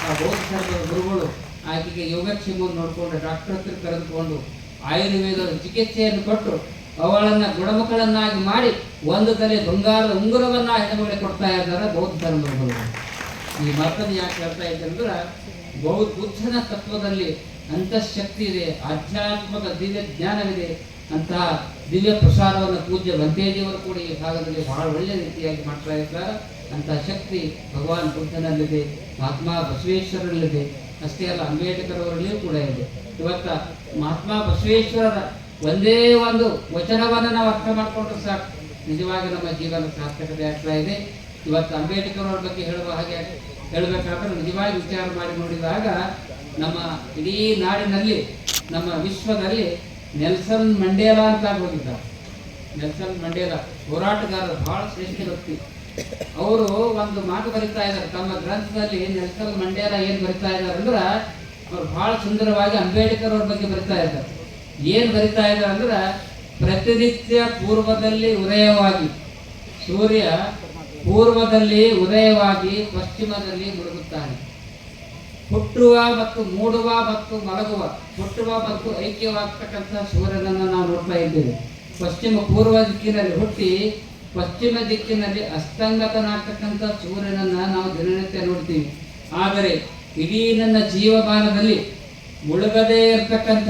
ಆ ಧರ್ಮದ ಗುರುಗಳು ಆಕೆಗೆ ಯೋಗಕ್ಷೇಮವನ್ನು ನೋಡಿಕೊಂಡು ಡಾಕ್ಟರ್ ಹತ್ರ ಕರೆದುಕೊಂಡು ಆಯುರ್ವೇದ ಚಿಕಿತ್ಸೆಯನ್ನು ಕೊಟ್ಟು ಅವಳನ್ನ ಗುಣಮುಖಳನ್ನಾಗಿ ಮಾಡಿ ಒಂದು ತಲೆ ಬಂಗಾರದ ಉಂಗುರವನ್ನ ಹೆಣ್ಣುಗಳಿಗೆ ಕೊಡ್ತಾ ಇದ್ದಾರೆ ಬೌದ್ಧ ಧರ್ಮದ ಈ ಮಾತನ್ನು ಯಾಕೆ ಹೇಳ್ತಾ ಇದ್ದಂದ್ರೆ ಬೌದ್ಧ ಬುದ್ಧನ ತತ್ವದಲ್ಲಿ ಅಂತಃಶಕ್ತಿ ಇದೆ, ಆಧ್ಯಾತ್ಮಕ ದಿವ್ಯ ಜ್ಞಾನವಿದೆ, ಅಂತಹ ದಿವ್ಯ ಪ್ರಸಾರವನ್ನು ಪೂಜ್ಯ ವಂತೇಜಿಯವರು ಕೂಡ ಈ ಭಾಗದಲ್ಲಿ ಬಹಳ ಒಳ್ಳೆಯ ರೀತಿಯಾಗಿ ಮಾಡ್ತಾ ಇದ್ದಾರೆ. ಅಂತಹ ಶಕ್ತಿ ಭಗವಾನ್ ಬುದ್ಧನಲ್ಲಿದೆ, ಮಹಾತ್ಮ ಬಸವೇಶ್ವರರಲ್ಲಿದೆ ಅಷ್ಟೇ ಅಲ್ಲ ಅಂಬೇಡ್ಕರ್ ಅವರಲ್ಲಿಯೂ ಕೂಡ ಇದೆ. ಇವತ್ತ ಮಹಾತ್ಮ ಬಸವೇಶ್ವರರ ಒಂದೇ ಒಂದು ವಚನವನ್ನು ನಾವು ಅರ್ಥ ಮಾಡಿಕೊಂಡ್ರೆ ಸಾಕು. ನಿಜವಾಗಿ ನಮ್ಮ ಜೀವನ ಸಾರ್ಥಕತೆ ಆಗ್ತಾ ಇದೆ. ಇವತ್ತು ಅಂಬೇಡ್ಕರ್ ಅವರ ಬಗ್ಗೆ ಹೇಳುವ ಹಾಗೆ ಹೇಳಬೇಕಾದ್ರೆ ನಿಜವಾಗಿ ವಿಚಾರ ಮಾಡಿ ನೋಡಿದಾಗ ನಮ್ಮ ಇಡೀ ನಾಡಿನಲ್ಲಿ, ನಮ್ಮ ವಿಶ್ವದಲ್ಲಿ ನೆಲ್ಸನ್ ಮಂಡೇಲಾ ಅಂತ ಹೋಗಿದ್ದಾರೆ ನೆಲ್ಸನ್ ಮಂಡೇಲಾ, ಹೋರಾಟಗಾರರು ಬಹಳ ಶ್ರೇಷ್ಠ ವ್ಯಕ್ತಿ. ಅವರು ಒಂದು ಮಾತು ಬರಿತಾ ಇದ್ದಾರೆ. ತಮ್ಮ ಗ್ರಂಥದಲ್ಲಿ ನೆಲ್ಸನ್ ಮಂಡೇಲಾ ಏನು ಬರಿತಾ ಇದ್ದಾರೆ ಅಂದ್ರೆ, ಅವ್ರು ಬಹಳ ಸುಂದರವಾಗಿ ಅಂಬೇಡ್ಕರ್ ಅವ್ರ ಬಗ್ಗೆ ಬರಿತಾ ಇದ್ದಾರೆ. ಏನ್ ಬರಿತಾ ಇದ್ದಾರೆ ಅಂದ್ರೆ ಪ್ರತಿನಿತ್ಯ ಪೂರ್ವದಲ್ಲಿ ಉದಯವಾಗಿ ಸೂರ್ಯ ಪೂರ್ವದಲ್ಲಿ ಉದಯವಾಗಿ ಪಶ್ಚಿಮದಲ್ಲಿ ಮುಳುಗುತ್ತಾನೆ. ಹುಟ್ಟುವ ಮತ್ತು ಮೂಡುವ ಮತ್ತು ಮಲಗುವ, ಹುಟ್ಟುವ ಮತ್ತು ಐಕ್ಯವಾಗ್ತಕ್ಕಂಥ ಸೂರ್ಯನನ್ನು ನಾವು ನೋಡ್ತಾ ಇದ್ದೇವೆ. ಪಶ್ಚಿಮ ಪೂರ್ವ ದಿಕ್ಕಿನಲ್ಲಿ ಹುಟ್ಟಿ ಪಶ್ಚಿಮ ದಿಕ್ಕಿನಲ್ಲಿ ಅಸ್ತಂಗತನಾಗ್ತಕ್ಕಂಥ ಸೂರ್ಯನನ್ನ ನಾವು ದಿನನಿತ್ಯ ನೋಡ್ತೀವಿ. ಆದರೆ ಇಡೀ ನನ್ನ ಜೀವಮಾನದಲ್ಲಿ ಮುಳುಗದೇ ಇರತಕ್ಕಂಥ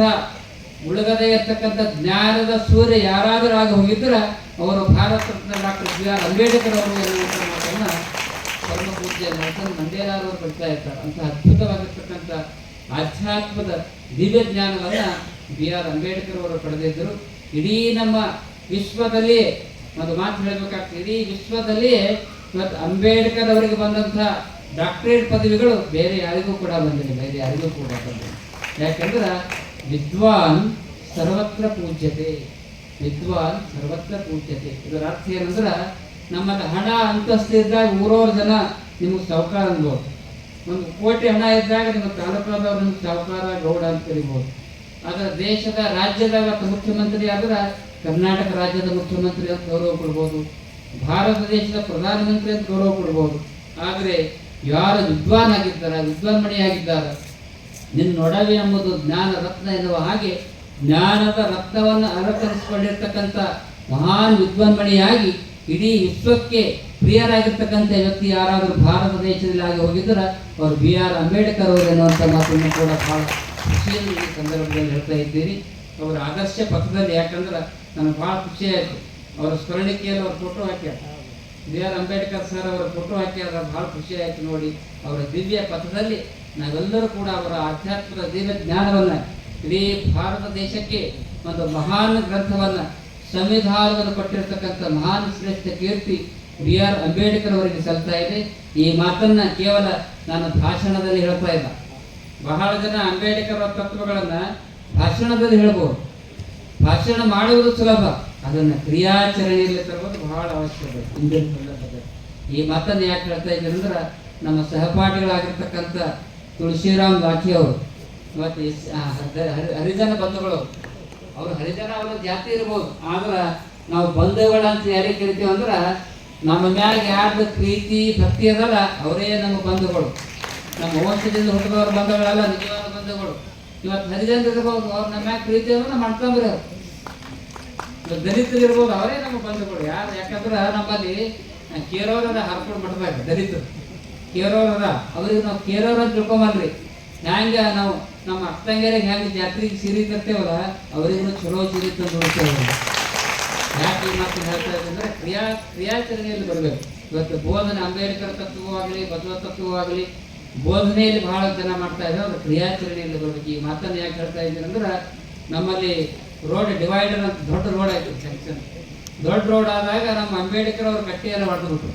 ಮುಳುಗದೇ ಇರ್ತಕ್ಕಂಥ ಜ್ಞಾನದ ಸೂರ್ಯ ಯಾರಾದರೂ ಆಗಿ ಹೋಗಿದ್ರೆ ಅವರು Bharat doctor B R Ambedkar ಅವರು ಎನ್ನುವಂಥ ಮಾತನ್ನು? ಪರಮ ಪೂಜ್ಯ ಮಾತನ್ನು ಬರ್ತಾ ಇರ್ತಾರೆ. ಅಂತ ಅದ್ಭುತವಾಗಿರ್ತಕ್ಕಂಥ ಆಧ್ಯಾತ್ಮದ ದಿವ್ಯ ಜ್ಞಾನವನ್ನು ಬಿ ಆರ್ ಅಂಬೇಡ್ಕರ್ ಅವರು ಪಡೆದಿದ್ದರು. ಇಡೀ ನಮ್ಮ ವಿಶ್ವದಲ್ಲಿ ಒಂದು ಮಾತು ಹೇಳಬೇಕಾಗ್ತದೆ, ಇಡೀ ವಿಶ್ವದಲ್ಲಿ ಇವತ್ತು ಅಂಬೇಡ್ಕರ್ ಅವರಿಗೆ ಬಂದಂಥ ಡಾಕ್ಟರೇಟ್ ಪದವಿಗಳು ಬೇರೆ ಯಾರಿಗೂ ಕೂಡ ಬಂದಿಲ್ಲ. ಬೇರೆ ಯಾರಿಗೂ ಕೂಡ ಬಂದಿಲ್ಲ. ಯಾಕಂದ್ರೆ ವಿದ್ವಾನ್ ಸರ್ವತ್ರ ಪೂಜ್ಯತೆ. ವಿದ್ವಾನ್ ಸರ್ವತ್ರ ಪೂಜ್ಯತೆ. ಇದರ ಅರ್ಥ ಏನಂದ್ರೆ, ನಮ್ಮಲ್ಲಿ ಹಣ ಅಂತಸ್ತಿದ್ದಾಗ ಊರವ್ರ ಜನ ನಿಮಗೆ ಸಾವುಕಾರ ಅನ್ಬೋದು ಒಂದು ಕೋಟಿ ಹಣ ಇದ್ದಾಗ ನಿಮ್ಮ ತಾಲೂಕಾದವ್ರು ನಿಮ್ಗೆ ಸಾವುಕಾರ ಗೌಡ ಅಂತ ಕರಿಬೋದು. ಆದ್ರೆ ದೇಶದ ರಾಜ್ಯದ ಇವತ್ತು ಮುಖ್ಯಮಂತ್ರಿ ಆದ್ರೆ ಕರ್ನಾಟಕ ರಾಜ್ಯದ ಮುಖ್ಯಮಂತ್ರಿ ಅಂತ ಗೌರವ ಕೊಡ್ಬೋದು. ಭಾರತ ದೇಶದ ಪ್ರಧಾನಮಂತ್ರಿ ಅಂತ ಗೌರವ ಕೊಡ್ಬೋದು. ಆದರೆ ಯಾರು ವಿದ್ವಾನ್ ಆಗಿದ್ದಾರೆ ವಿದ್ವಾನ್ ಮಣಿಯಾಗಿದ್ದಾರೆ ನಿನ್ನ ನೊಡವೆ ಎಂಬುದು ಜ್ಞಾನ ರತ್ನ ಎನ್ನುವ ಹಾಗೆ ಜ್ಞಾನದ ರತ್ನವನ್ನು ಅಲಂಕರಿಸಿಕೊಂಡಿರ್ತಕ್ಕಂಥ ಮಹಾನ್ ವಿದ್ವಾನ್ಮಣಿಯಾಗಿ ಇಡೀ ವಿಶ್ವಕ್ಕೆ ಪ್ರಿಯರಾಗಿರ್ತಕ್ಕಂಥ ವ್ಯಕ್ತಿ ಯಾರಾದರೂ ಭಾರತ ದೇಶದಲ್ಲಿ ಆಗಿ ಹೋಗಿದ್ರೆ ಅವರು ಬಿ ಆರ್ ಅಂಬೇಡ್ಕರ್ ಅವರು ಎನ್ನುವಂಥ ಮಾತನ್ನು ಕೂಡ ಬಹಳ ಖುಷಿಯಲ್ಲಿ ಈ ಸಂದರ್ಭದಲ್ಲಿ ಹೇಳ್ತಾ ಇದ್ದೀರಿ. ಅವರ ಆದರ್ಶ ಪಥದಲ್ಲಿ, ಯಾಕಂದ್ರೆ ನನಗೆ ಭಾಳ ಖುಷಿಯಾಯಿತು ಅವರ ಸ್ಮರಣಿಕೆಯಲ್ಲಿ ಅವ್ರ ಫೋಟೋ ಹಾಕ್ಯಾರ. ಬಿ ಆರ್ ಅಂಬೇಡ್ಕರ್ ಸರ್ ಅವರ ಫೋಟೋ ಹಾಕ್ಯಾರ ಭಾಳ ಖುಷಿಯಾಯಿತು ನೋಡಿ. ಅವರ ದಿವ್ಯ ಪಥದಲ್ಲಿ ನಾವೆಲ್ಲರೂ ಕೂಡ ಅವರ ಆಧ್ಯಾತ್ಮದ ದೀನ ಜ್ಞಾನವನ್ನು ಇಡೀ ಭಾರತ ದೇಶಕ್ಕೆ ಒಂದು ಮಹಾನ್ ಗ್ರಂಥವನ್ನು ಸಂವಿಧಾನವನ್ನು ಕೊಟ್ಟಿರ್ತಕ್ಕಂಥ ಮಹಾನ್ ಶ್ರೇಷ್ಠ ಕೀರ್ತಿ ಬಿ ಆರ್ ಅಂಬೇಡ್ಕರ್ ಅವರಿಗೆ ಸಲ್ತಾ ಇದೆ ಈ ಮಾತನ್ನ ಕೇವಲ ನಾನು ಭಾಷಣದಲ್ಲಿ ಹೇಳ್ತಾ ಇಲ್ಲ. ಬಹಳ ಜನ ಅಂಬೇಡ್ಕರ್ ಅವರ ತತ್ವಗಳನ್ನ ಭಾಷಣದಲ್ಲಿ ಹೇಳ್ಬೋದು. ಭಾಷಣ ಮಾಡುವುದು ಸುಲಭ. ಅದನ್ನ ಕ್ರಿಯಾಚರಣೆಯಲ್ಲಿ ತರುವುದು ಬಹಳ ಅವಶ್ಯಕ. ಈ ಮಾತನ್ನ ಯಾಕೆ ಹೇಳ್ತಾ ಇದ್ದೀನಿ ಅಂದ್ರೆ ನಮ್ಮ ಸಹಪಾಠಿಗಳಾಗಿರ್ತಕ್ಕಂಥ ತುಳಸಿರಾಮ್ ಲಾಠಿ ಅವರು. ಹರಿ- ಹರಿಜನ ಬಂಧುಗಳು. ಅವರು ಹರಿಜನ ಅವರ ಜಾತಿ ಇರ್ಬೋದು. ಆದ್ರೆ ನಾವು ಬಂಧುಗಳು ಅಂತ ಯಾರಿಗೆ ಕರಿತೀವಿ ಅಂದ್ರೆ ನಮ್ಮ ಮ್ಯಾಗ ಯಾರ್ದು ಪ್ರೀತಿ, ಭಕ್ತಿ ಅದಲ್ಲ, ಅವರೇ ನಮ್ಮ ಬಂಧುಗಳು. ನಮ್ಮ ವಂಶದಿಂದ ಹುಟ್ಟಿದವ್ರ ಬಂಧುಗಳಲ್ಲ, ನಿಜವಾದ ಬಂಧುಗಳು. ಇವತ್ತು ಹರಿಜನ ಇರ್ಬೋದು, ಅವ್ರು ನಮ್ಮ ಮ್ಯಾಗ ಪ್ರೀತಿ ಅಂದ್ರೆ ಅಣ್ತಂಬ್ರಿ ಅವ್ರು ಇವತ್ತು ದಲಿತರು ಇರ್ಬೋದು, ಅವರೇ ನಮ್ಮ ಬಂಧುಗಳು. ಯಾರು ಯಾಕಂದ್ರೆ ನಮ್ಮಲ್ಲಿ ಕೇರೋರದ ಹರ್ಕೊಂಡು ಮಠದಾಗ ದಲಿತರು. ಕೇರೋರದ ಅವ್ರಿಗೆ ನಾವು ಕೇರೋರ ಅಂತ ತಿಳ್ಕೊಂಬಲ್ರಿ ಹ್ಯಾಂಗ ನಾವು ನಮ್ಮ ಅಕ್ಕಂಗೆರಿಗೆ ಹೆಂಗೆ ಜಾತ್ರೆಗೆ ಸೀರೆ ತರ್ತೇವಲ್ಲ ಅವರಿಗೂ ಚಲೋ ಸೀರೆ ತಂದು ಉಡ್ತೇವೆ ಯಾಕೆ ಮಾತು ಹೇಳ್ತಾ ಇದ್ದಂದ್ರೆ ಕ್ರಿಯಾ, ಕ್ರಿಯಾಚರಣೆಯಲ್ಲಿ ಬರಬೇಕು. ಇವತ್ತು ಬೋಧನೆ ಅಂಬೇಡ್ಕರ್ ತತ್ವವಾಗಲಿ ಬಸವ ತತ್ವವಾಗಲಿ, ಬೋಧನೆಯಲ್ಲಿ ಬಹಳ ಜನ ಮಾಡ್ತಾ ಇದ್ದಾರೆ, ಅದು ಕ್ರಿಯಾಚರಣೆಯಲ್ಲಿ ಬರಬೇಕು. ಈ ಮಾತನ್ನು ಯಾಕೆ ಹೇಳ್ತಾ ಇದ್ದೀನಿ ಅಂದ್ರೆ, ನಮ್ಮಲ್ಲಿ ರೋಡ್ ಡಿವೈಡರ್ ಅಂತ ದೊಡ್ಡ ರೋಡ್ ಆಯಿತು, ಜಂಕ್ಷನ್. ದೊಡ್ಡ ರೋಡ್ ಆದಾಗ ನಮ್ಮ ಅಂಬೇಡ್ಕರ್ ಅವ್ರ ಕಟ್ಟಿಯನ್ನು ಹೊಡೆದು ಬಿಟ್ರು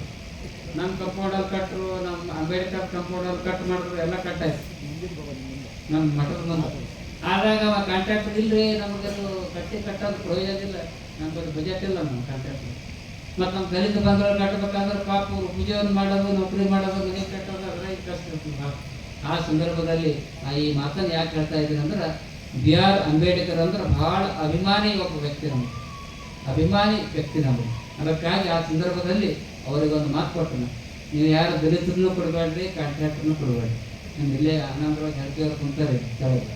ನಮ್ಮ ಕಂಪೌಂಡಲ್ಲಿ ಕಟ್ಟರು ನಮ್ಮ ಅಂಬೇಡ್ಕರ್ ಕಂಪೌಂಡಲ್ಲಿ ಕಟ್ ಮಾಡಿದ್ರು, ಎಲ್ಲ ಕಟ್ಟಾಯ್ತು ನಮ್ಮ ಮಠದ ಆದಾಗ ಅವ ಕಾಂಟ್ರಾಕ್ಟರ್ ಇಲ್ರಿ ನಮಗದು ಕಟ್ಟಿ ಕಟ್ಟೋದು ಪ್ರಯೋಜನ ಇಲ್ಲ. ನಮ್ಮದು ಬಜೆಟ್ ಇಲ್ಲ ನಮ್ಮ ಕಾಂಟ್ರಾಕ್ಟರ್ ಮತ್ತು ನಮ್ಮ ದಲಿತ ಬಂಧುಗಳು ಕಟ್ಟಬೇಕಂದ್ರೆ ಪಾಪ ಪೂಜೆಯನ್ನು ಮಾಡೋದು, ನೌಕರಿ ಮಾಡೋದು, ಮನೆ ಕಟ್ಟೋದು ಈ ಕಷ್ಟ ಆ ಸಂದರ್ಭದಲ್ಲಿ ಆ ಈ ಮಾತನ್ನು ಯಾಕೆ ಹೇಳ್ತಾ ಇದ್ದೀನಿ ಅಂದ್ರೆ, ಬಿ ಆರ್ ಅಂಬೇಡ್ಕರ್ ಅಂದ್ರೆ ಭಾಳ ಅಭಿಮಾನಿ ಒಬ್ಬ ವ್ಯಕ್ತಿ ನಮ್ಮ ಅಭಿಮಾನಿ ವ್ಯಕ್ತಿ ನಮಗೆ ಅದಕ್ಕಾಗಿ ಆ ಸಂದರ್ಭದಲ್ಲಿ ಅವರಿಗೊಂದು ಮಾತು ಕೊಟ್ಟನು ನೀವು ಯಾರು ದಲಿತರನ್ನು ಕೊಡಬೇಡ್ರಿ ಕಾಂಟ್ರಾಕ್ಟರ್ನು ಕೊಡಬೇಡ್ರಿ ನಮ್ಮ ಇಲ್ಲೇ ಆನಂದರಾವ್ ಜಾರಕಿ ಅವ್ರು ಕುಂತಾರೆ ಕೆಳಗೆ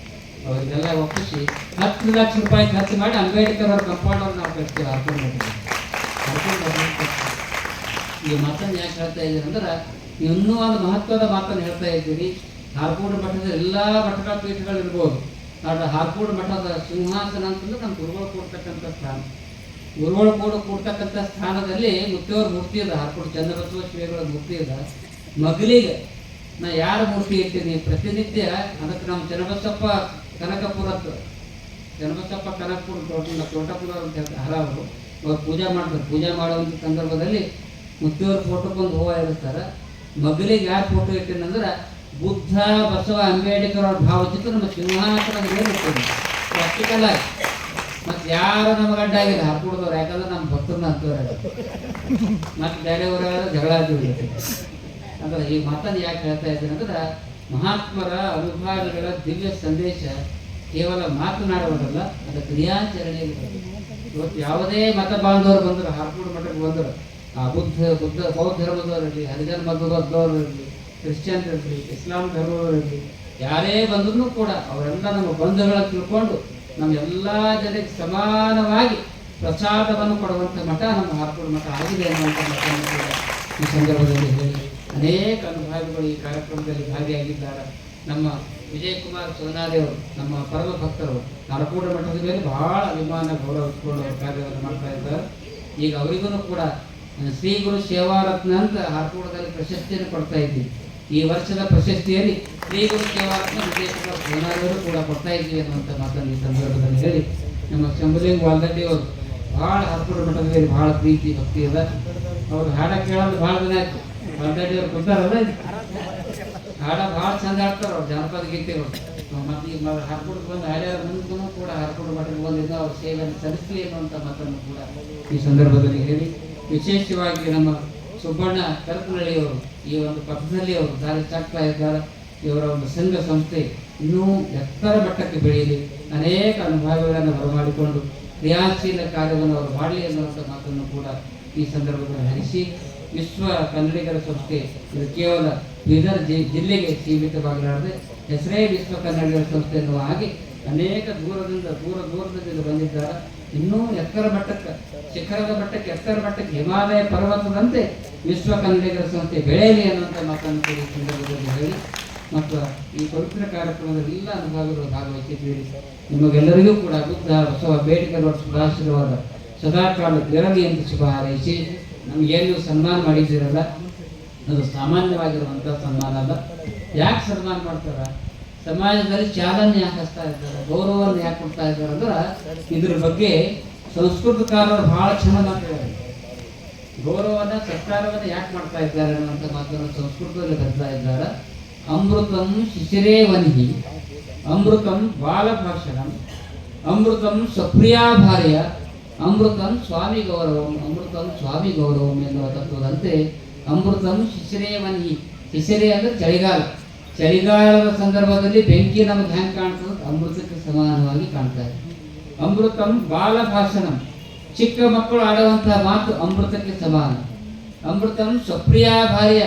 ಅವರಿಗೆಲ್ಲ ಒಪ್ಪಿಸಿ ಹತ್ತು ಲಕ್ಷ ರೂಪಾಯಿ ಖರ್ಚು ಮಾಡಿ ಅಂಬೇಡ್ಕರ್ ಅವ್ರ ಕಂಪೌಂಡ್ ಅವ್ರು ನಾವು ಕಟ್ತೀವಿ ಬರ್ತೀವಿ. ಈ ಮಾತನ್ನು ಯಾಕೆ ಹೇಳ್ತಾ ಇದ್ದೀನಿ ಅಂದ್ರೆ ಇನ್ನೂ ಒಂದು ಮಹತ್ವದ ಮಾತನ್ನು ಹೇಳ್ತಾ ಇದ್ದೀರಿ. ಹಾರ್ಕೋಡ್ ಮಠದ ಎಲ್ಲ ಮಠಗಳ ಪೀಠಗಳು ಇರ್ಬೋದು ಆದರೆ ಹಾರ್ಕೋಡ್ ಮಠದ ಸಿಂಹಾಸನ ಅಂತಂದ್ರೆ ನಮ್ಮ ಗುರುಗಳು ಕೊಡ್ತಕ್ಕಂಥ ಸ್ಥಾನ. ಗುರುಗಳು ಕೂಡ ಕೊಡ್ತಕ್ಕಂಥ ಸ್ಥಾನದಲ್ಲಿ ಮುತ್ತಿಯವ್ರ ಮೂರ್ತಿ ಅದ. ಹಾರ್ಕೋಡ್ ಚಂದ್ರಬಸವ ಶ್ರೀಗಳ ಮೂರ್ತಿ ಅದ. ಮಗಲಿಗೆ ನಾ ಯಾರ ಮೂರ್ತಿ ಇರ್ತೀನಿ ಪ್ರತಿನಿತ್ಯ ಅದಕ್ಕೆ ನಮ್ಮ ಚನ್ನಬಸಪ್ಪ ಕನಕಪುರದ್ದು. ಚನ್ನಬಸಪ್ಪ ಕನಕಪುರ ತೋಟ ತೋಟಪುರ ಅಂತ ಹೇಳ್ತಾರೆ ಹರಾವರು ಅವ್ರು ಪೂಜೆ ಮಾಡ್ತಾರೆ. ಪೂಜೆ ಮಾಡುವಂಥ ಸಂದರ್ಭದಲ್ಲಿ ಮುತ್ತೇವ್ರ ಫೋಟೋ ಬಂದು ಹೂವು ಇರ್ತಾರೆ ಮಗಲಿಗೆ ಯಾರು ಫೋಟೋ ಇಟ್ಟಿನಂದ್ರೆ ಬುದ್ಧ ಬಸವ ಅಂಬೇಡ್ಕರ್ ಅವ್ರ ಭಾವಚಿತ್ರ ನಮ್ಮ ಸಿಂಹಾಸನ ಪ್ರಾಕ್ಟಿಕಲ್ ಆಗಿ. ಮತ್ತೆ ಯಾರು ನಮಗೆ ಅಡ್ಡ ಆಗಿಲ್ಲ ಹಾಕೊಡ್ದವ್ರು ಯಾಕಂದ್ರೆ ನಮ್ಮ ಭಕ್ತರನ್ನ ಅಂತವ್ರೆ ಮತ್ತೆ ಬೇರೆ ಊರಾಗ ಜಗಳ ಆಗ್ತೀವಿ ಅಂದ್ರೆ ಈ ಮಾತನ್ನು ಯಾಕೆ ಹೇಳ್ತಾ ಇದ್ದೀನಿ ಅಂದ್ರೆ ಮಹಾತ್ಮರ ಅನುಭಾವಗಳ ದಿವ್ಯ ಸಂದೇಶ ಕೇವಲ ಮಾತನಾಡುವುದಲ್ಲ, ಅದು ಕ್ರಿಯಾಚರಣೆಯಲ್ಲಿ ಇವತ್ತು ಯಾವುದೇ ಮತ ಬಾಂಧವರು ಬಂದರು ಹಾರ್ಕೋಡ್ ಮಠಕ್ಕೆ ಬಂದರು, ಆ ಬುದ್ಧ ಬುದ್ಧ, ಬೌದ್ಧ ಧರ್ಮದವರಿರಲಿ ಹರಿಜನ ಇರಲಿ, ಕ್ರಿಶ್ಚಿಯನ್ ಇರಲಿ, ಇಸ್ಲಾಂ ಧರ್ಮದವರಿರಲಿ ಯಾರೇ ಬಂದರೂ ಕೂಡ ಅವರೆಲ್ಲ ನಮ್ಮ ಬಂಧುಗಳನ್ನು ತಿಳ್ಕೊಂಡು ನಮ್ಮ ಎಲ್ಲ ಜನರಿಗೆ ಸಮಾನವಾಗಿ ಪ್ರಸಾದವನ್ನು ಕೊಡುವಂಥ ಮಠ ನಮ್ಮ ಹಾರ್ಪುರ ಮಠ ಆಗಿದೆ ಅನ್ನುವಂಥ ಮಠವನ್ನು ಕೂಡ ಈ ಸಂದರ್ಭದಲ್ಲಿ ಹೇಳಿ. ಅನೇಕ ಅನುಭವಿಗಳು ಈ ಕಾರ್ಯಕ್ರಮದಲ್ಲಿ ಭಾಗಿಯಾಗಿದ್ದಾರೆ. ನಮ್ಮ ವಿಜಯಕುಮಾರ್ ಸೋನಾದೇವರು ನಮ್ಮ ಪರಮ ಭಕ್ತರು ನರಕೂಡ ಮಠದ ಮೇಲೆ ಬಹಳ ಅಭಿಮಾನ, ಗೌರವ ಇಟ್ಕೊಂಡು ಕಾರ್ಯವನ್ನು ಮಾಡ್ತಾ ಇದ್ದಾರೆ. ಈಗ ಅವರಿಗೂ ಕೂಡ, ಶ್ರೀ ಗುರು ಸೇವಾರತ್ನ ಅಂತ ಹಾರ್ಕೋಡದಲ್ಲಿ ಪ್ರಶಸ್ತಿಯನ್ನು ಕೊಡ್ತಾ ಇದ್ದೀವಿ. ಈ ವರ್ಷದ ಪ್ರಶಸ್ತಿಯಲ್ಲಿ ಸೋನಾರಿ ಕೂಡ ಕೊಡ್ತಾ ಇದ್ದೀವಿ ಅನ್ನುವಂಥ ಮಾತನ್ನು ಈ ಸಂದರ್ಭದಲ್ಲಿ ಹೇಳಿ ನಮ್ಮ ಶಂಭುಲಿಂಗ ವಾಲ್ದಡ್ಡಿ ಅವರು ಬಹಳ ಹರ್ಕೋಡ ಮಠದಲ್ಲಿ ಭಾಳ ಪ್ರೀತಿ ಭಕ್ತಿ ಅದ. ಅವ್ರು ಹಾಡ ಕೇಳೋದು ಬಹಳ ದಿನ ಆಯ್ತು. ವಾಲ್ದಡ್ಡಿ ಅವ್ರು ಕೊಡ್ತಾರಲ್ಲ ಹಾಡ ಭಾಳ ಚಂದ ಹಾಡ್ತಾರೆ ಅವ್ರು, ಜಾನಪದ ಗೀತೆಗಳು. ಮತ್ತೆ ಈಗ ಹರ್ಕೊಂಡು ಬಂದು ಹಳೆಯವ್ರ ಮುಂದೂ ಕೂಡ ಹರ್ಕೊಂಡು ಮಠಕ್ಕೆ ಬಂದಿದ್ದ ಅವ್ರ ಸೇವೆಯನ್ನು ಸಲ್ಲಿಸಲಿ ಅನ್ನುವಂಥ ಮಾತನ್ನು ಕೂಡ ಈ ಸಂದರ್ಭದಲ್ಲಿ ಹೇಳಿ. ವಿಶೇಷವಾಗಿ ನಮ್ಮ ಸುಬ್ಬಣ್ಣ ಕರಪನಹಳ್ಳಿಯವರು ಈ ಒಂದು ಪಥದಲ್ಲಿ ಅವರು ದಾರಿ ಚಾಕ್ತಾ ಇದ್ದಾರೆ. ಇವರ ಒಂದು ಸಂಘ ಸಂಸ್ಥೆ ಇನ್ನೂ ಎತ್ತರ ಮಟ್ಟಕ್ಕೆ ಬೆಳೆಯಲಿ. ಅನೇಕ ಅನುಭವಗಳನ್ನು ಬರಮಾಡಿಕೊಂಡು ಕ್ರಿಯಾಶೀಲ ಕಾರ್ಯವನ್ನು ಅವರು ಮಾಡಲಿ ಅನ್ನುವಂಥ ಮಾತನ್ನು ಕೂಡ ಈ ಸಂದರ್ಭದಲ್ಲಿ ಹರಿಸಿ, ವಿಶ್ವ ಕನ್ನಡಿಗರ ಸಂಸ್ಥೆ, ಇದು ಕೇವಲ ಬೀದರ್ ಜಿ, ಜಿಲ್ಲೆಗೆ ಸೀಮಿತವಾಗಿರದೆ ಹೆಸರೇ ವಿಶ್ವ ಕನ್ನಡಿಗರ ಸಂಸ್ಥೆ ಎನ್ನುವ ಹಾಗೆ ಅನೇಕ ದೂರದಿಂದ, ದೂರ ದೂರದಿಂದ ಬಂದಿದ್ದಾರೆ. ಇನ್ನೂ ಎತ್ತರ ಮಟ್ಟಕ್ಕೆ, ಶಿಖರದ ಮಟ್ಟಕ್ಕೆ, ಎತ್ತರ ಮಟ್ಟಕ್ಕೆ ಹಿಮಾಲಯ ಪರ್ವತದಂತೆ ವಿಶ್ವ ಕನ್ನಡಿಗರ ಸಂಸ್ಥೆ ಬೆಳೆಯಲಿ ಅನ್ನುವಂಥ ಮಾತನ್ನು ಕೇಳಿ ಸಂದರ್ಭದಲ್ಲಿ ಹೇಳಿ, ಮತ್ತು ಈ ಪವಿತ್ರ ಕಾರ್ಯಕ್ರಮದಲ್ಲಿ ಎಲ್ಲ ಭಾಗವಹಿಸಿ ಭಾಗವಹಿಸಿದ್ದೀರಿ. ನಿಮಗೆಲ್ಲರಿಗೂ ಕೂಡ ಬುದ್ಧ, ಬಸವ ಬೇಡಿಕೆ ಸದಾ ಸದಾಕಾಲ ಇರಲಿ ಎಂದು ಶುಭ ಹಾರೈಸಿ ನಮಗೇನು ಸನ್ಮಾನ ಮಾಡಿದ್ದೀರಲ್ಲ. ಅದು ಸಾಮಾನ್ಯವಾಗಿರುವಂಥ ಸನ್ಮಾನ ಅಲ್ಲ. ಯಾಕೆ ಸನ್ಮಾನ ಮಾಡ್ತಾರ? ಸಮಾಜದಲ್ಲಿ ಚಾಲನೆ ಯಾಕೆ ಹಚ್ತಾ ಇದ್ದಾರೆ, ಗೌರವವನ್ನು ಯಾಕೆ ಕೊಡ್ತಾ ಇದ್ದಾರೆ ಅಂದ್ರೆ ಇದ್ರ ಬಗ್ಗೆ ಸಂಸ್ಕೃತಕಾರರು ಬಹಳ ಚೆನ್ನಾಗಿ ಮಾತಾಡಿದ್ದಾರೆ. ಗೌರವನ ಸತ್ಕಾರವನ್ನು ಯಾಕೆ ಮಾಡ್ತಾ ಇದ್ದಾರೆ ಅನ್ನುವಂಥ ಮಾತನ್ನು ಸಂಸ್ಕೃತದಲ್ಲಿ ಬರ್ತಾ ಇದ್ದಾರೆ. ಅಮೃತಂ ಶಿಶಿರೇ ವನಿಹಿ, ಅಮೃತಂ ಬಾಲಭಾಷಣಂ ಅಮೃತಂ ಸಪ್ರಿಯಾ ಭಾರ್ಯ ಅಮೃತಂ ಸ್ವಾಮಿ ಗೌರವಂ, ಅಮೃತಂ ಸ್ವಾಮಿ ಗೌರವಂ ಎನ್ನುವ ತತ್ವದಂತೆ ಅಮೃತಂ ಶಿಶಿರೇ ವನಿಹಿ. ಶಿಶಿರೆ ಅಂದ್ರೆ ಚಳಿಗಾಲ. ಚಳಿಗಾಲದ ಸಂದರ್ಭದಲ್ಲಿ ಬೆಂಕಿ ನಮಗೆ ಹೆಂಗೆ ಕಾಣ್ತದೆ? ಅಮೃತಕ್ಕೆ ಸಮಾನವಾಗಿ ಕಾಣ್ತಾ ಇದೆ. ಅಮೃತಂ ಬಾಲಭಾಷಣಂ. ಚಿಕ್ಕ ಮಕ್ಕಳು ಆಡುವಂತಹ ಮಾತು ಅಮೃತಕ್ಕೆ ಸಮಾನ. ಅಮೃತಂ ಸ್ವಪ್ರಿಯಾ ಭಾರ್ಯ.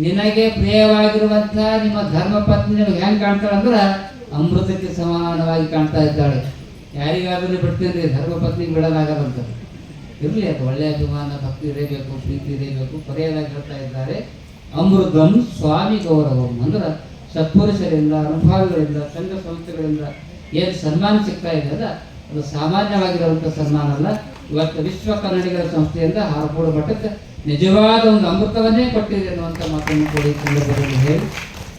ನಿನಗೆ ಪ್ರಿಯವಾಗಿರುವಂತಹ ನಿಮ್ಮ ಧರ್ಮ ಪತ್ನಿ ನಿಮಗೆ ಹೆಂಗೆ ಕಾಣ್ತಾಳೆ ಅಂದ್ರೆ ಅಮೃತಕ್ಕೆ ಸಮಾನವಾಗಿ ಕಾಣ್ತಾ ಇದ್ದಾಳೆ. ಯಾರಿಗಾದರೂ ಬಿಡ್ತೀನಿ ಧರ್ಮ ಪತ್ನಿಗೆ ಬಿಡಲಾಗದಂತ ಇರಲಿ, ಅದು ಒಳ್ಳೆಯ ಅಭಿಮಾನ, ಭಕ್ತಿ ಇರಬೇಕು, ಪ್ರೀತಿ ಇರಬೇಕು ಪರ್ಯಾಯವಾಗಿ ಹೇಳ್ತಾ ಇದ್ದಾರೆ. ಅಮೃತಂ ಸ್ವಾಮಿ ಗೌರವಂ ಅಂದ್ರೆ ಸತ್ಪುರುಷರಿಂದ, ಅನುಭವಿಗಳಿಂದ, ಸಂಘ ಸಂಸ್ಥೆಗಳಿಂದ ಏನು ಸನ್ಮಾನ ಸಿಗ್ತಾ ಇದೆ ಅಲ್ಲ ಅದು ಸಾಮಾನ್ಯವಾಗಿರುವಂಥ ಸನ್ಮಾನ ಅಲ್ಲ. ಇವತ್ತು ವಿಶ್ವ ಕನ್ನಡಿಗರ ಸಂಸ್ಥೆಯಿಂದ ಹಾರಕೋಡು ಮಟ್ಟಕ್ಕೆ ನಿಜವಾದ ಒಂದು ಅಮೃತವನ್ನೇ ಕೊಟ್ಟಿದೆ ಅನ್ನುವಂಥ ಮಾತನ್ನು ಕೂಡ ಈ ಸಂದರ್ಭದಲ್ಲಿ ಹೇಳಿ.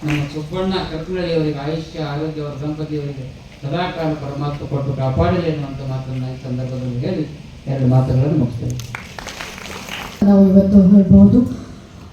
ನಮ್ಮ ಸುಬ್ಬಣ್ಣ ಕರ್ಕಳಿಯವರಿಗೆ ಆಯುಷ್ಯ ಆರೋಗ್ಯವರ ದಂಪತಿಯವರಿಗೆ ಸದಾಕಾಲ ಪರಮಾತ್ಮ ಕೊಟ್ಟು ಕಾಪಾಡಲಿ ಅನ್ನುವಂಥ ಮಾತನ್ನು ಈ ಸಂದರ್ಭದಲ್ಲಿ ಹೇಳಿ ಎರಡು ಮಾತುಗಳನ್ನು ಮುಗಿಸ್ತೇವೆ
ನಾವು ಇವತ್ತು ಹೇಳ್ಬೋದು